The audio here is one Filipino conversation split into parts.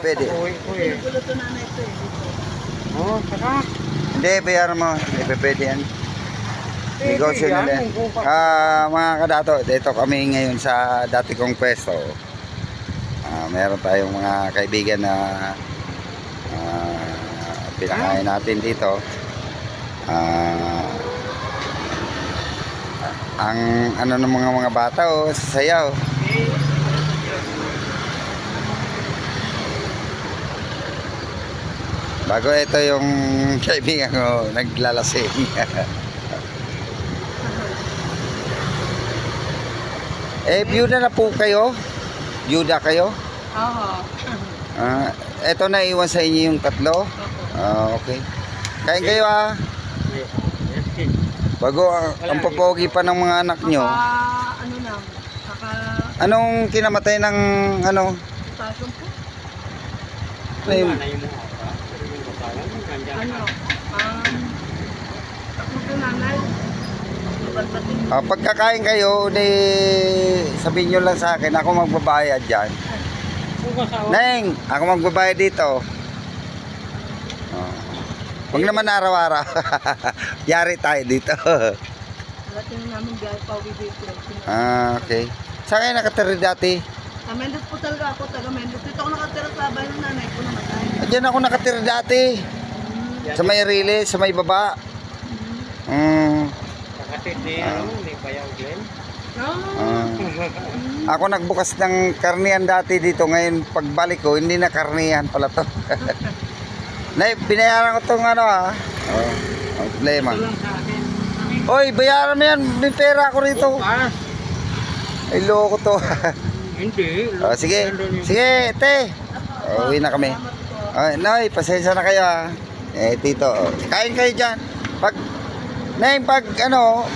Pwede. Eh. Na ito eh. dito. Oh, saka. Hindi, bayaran mo. Hindi, pwede yan. Negosyo nila. Ah, mga kadato, dito kami ngayon sa dati kong pwesto. Ah, meron tayong mga kaibigan na ah, pinakain natin dito. Ah, ang ano ng mga mga bata oh, sasayaw. Bago ito yung kaibigan ko naglalasing. eh, byuda na po kayo? Byuda kayo? Oo. Ah, ito na iwan sa inyo yung tatlo? Ah, okay. Kain kayo ah. Bago ah, ang papogi pa ng mga anak nyo. Ano na, saka, Anong kinamatay ng ano? station po. Ano yung- Nanay mo ako. Pero yung basalan, nandyan Ano, um, takbo ko nanay. Balbatin. Ah, pagkakain kayo, di sabihin nyo lang sa akin, ako magbabayad dyan. Neng, ako magbabayad dito. Oh. Huwag naman araw-araw. Yari tayo dito. Alatin na namin biyahe pa uwi dito. ah, okay. Saan kayo nakatira dati? Sa Mendoz po talaga ako, taga Mendoz. Dito ako nakatira sa bahay ng nanay ko namatay. Diyan ako nakatira dati. Sa may rili, sa may baba. Mm, Kapatid ni, ano, ni Bayaw Glenn. No. ah. Ako nagbukas ng karnihan dati dito. Ngayon, pagbalik ko, hindi na karnihan pala to. Nay, binayaran ko tong ano ah. Oh, ang problema. Ito lang sa akin. Hoy, bayaran mo yan. May pera ako rito. Ah, Ay, loko to. hindi. oh, sige, sige, te. Oh, uwi na kami. Ay, Nay, pasensya na kayo ah. Eh, tito, oh. kain kayo dyan. Pag, Nay, pag ano,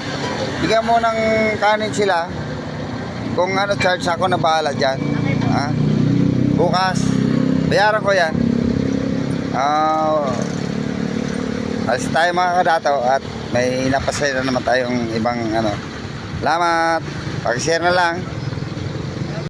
bigyan mo ng kanin sila. Kung ano, charge ako na bahala dyan. Ha? Bukas, bayaran ko yan. Ah, alis tayo mga kadato at may napasaya na naman tayong ibang ano. Salamat. Pag-share na lang.